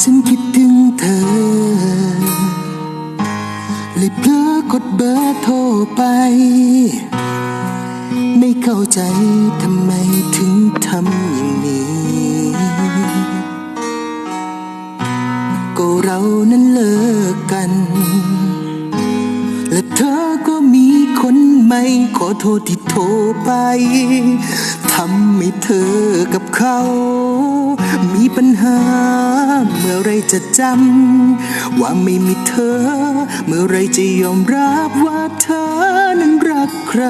ฉันคิดถึงเธอ เลยเพื่อกดเบอร์โทรไป ไม่เข้าใจทำไมถึงทำอย่างนี้ ก็เรานั้นเลิกกัน และเธอก็มีคนใหม่ขอโทษที่โทรไปทำให้เธอกับเขา ปัญหา เมื่อไรจะจำว่าไม่มีเธอ เมื่อไรจะยอมรับว่าเธอนั้นรักใคร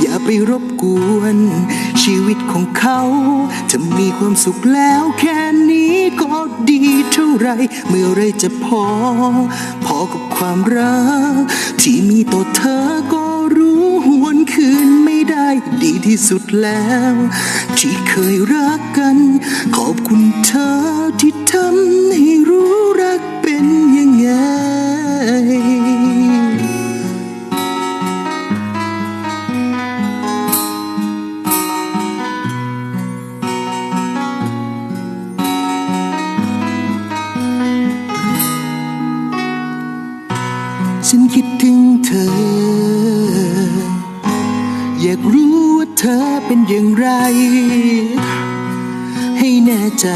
อย่าไปรบกวน ชีวิตของเขาจะมีความสุขแล้วแค่นี้ก็ดีเท่าไร เมื่อไรจะพอ พอกับความรัก ที่มีต่อเธอก็รู้หวนคืนไม่ได้ ดีที่สุดแล้ว ที่เคยรักกัน ขอบคุณเธอที่ทำให้รู้ ใจ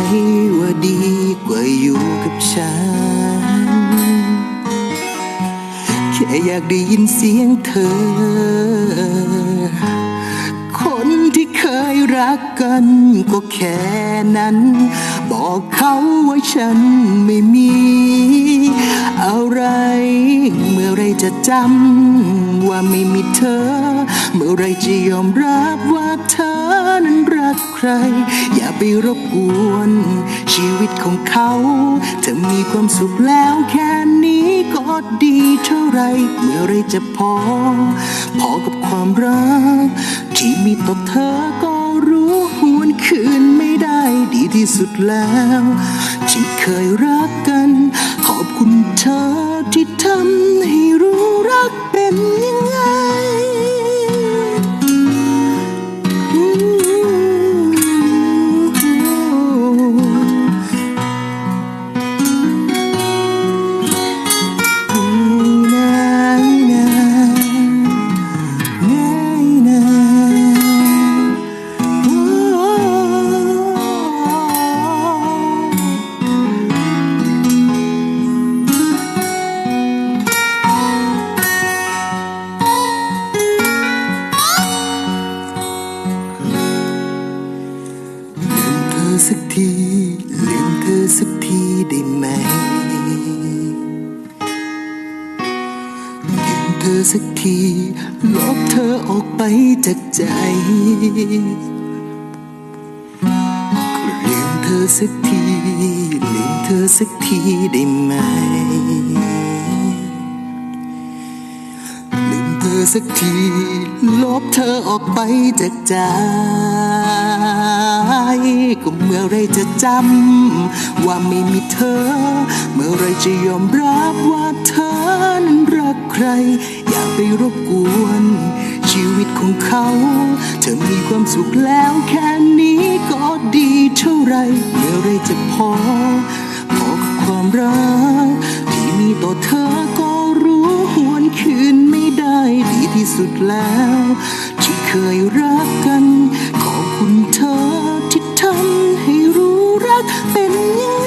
ว่าดีกว่าอยู่กับฉัน แค่อยากได้ยินเสียงเธอ คนที่เคยรักกันก็แค่นั้น บอกเขาว่าฉันไม่มี อะไร เมื่อไรจะจำว่าไม่มีเธอ เมื่อไรจะยอมรับว่าเธอนั้นรักใครอย ไปรบกวน ชีวิตของเขาเธอมีความสุขแล้วแค่นี้ก็ดีเท่าไร เมื่อไรจะพอ พอกับความรัก ที่มีต่อเธอก็รู้หวนคืนไม่ได้ดีที่สุดแล้ว ที่เคยรักกัน ขอบคุณเธอที่ทำให้รู้รักเป็นยังไง อสักทีได้ไหมลืมเธอสักที ลบเธอออกไปจากใจลืมเธอสักทีลืมเธอสักทีได้ไหมลืมเธอสักที ลบเธอออกไปจากใจ ก็เมื่อไรจะจำ ว่าไม่มีเธอ เมื่อไรจะยอมรับว่าเธอนั้นรักใคร อย่าไปรบกวน ชีวิตของเขา เธอมีความสุขแล้วแค่นี้ก็ดีเท่าไร เมื่อไรจะพอ พอกับความรัก ที่มีต่อเธอก็รู้หวนคืนไม่ได้ดีที่สุดแล้ว ที่เคยรักกันขอบคุณ tình những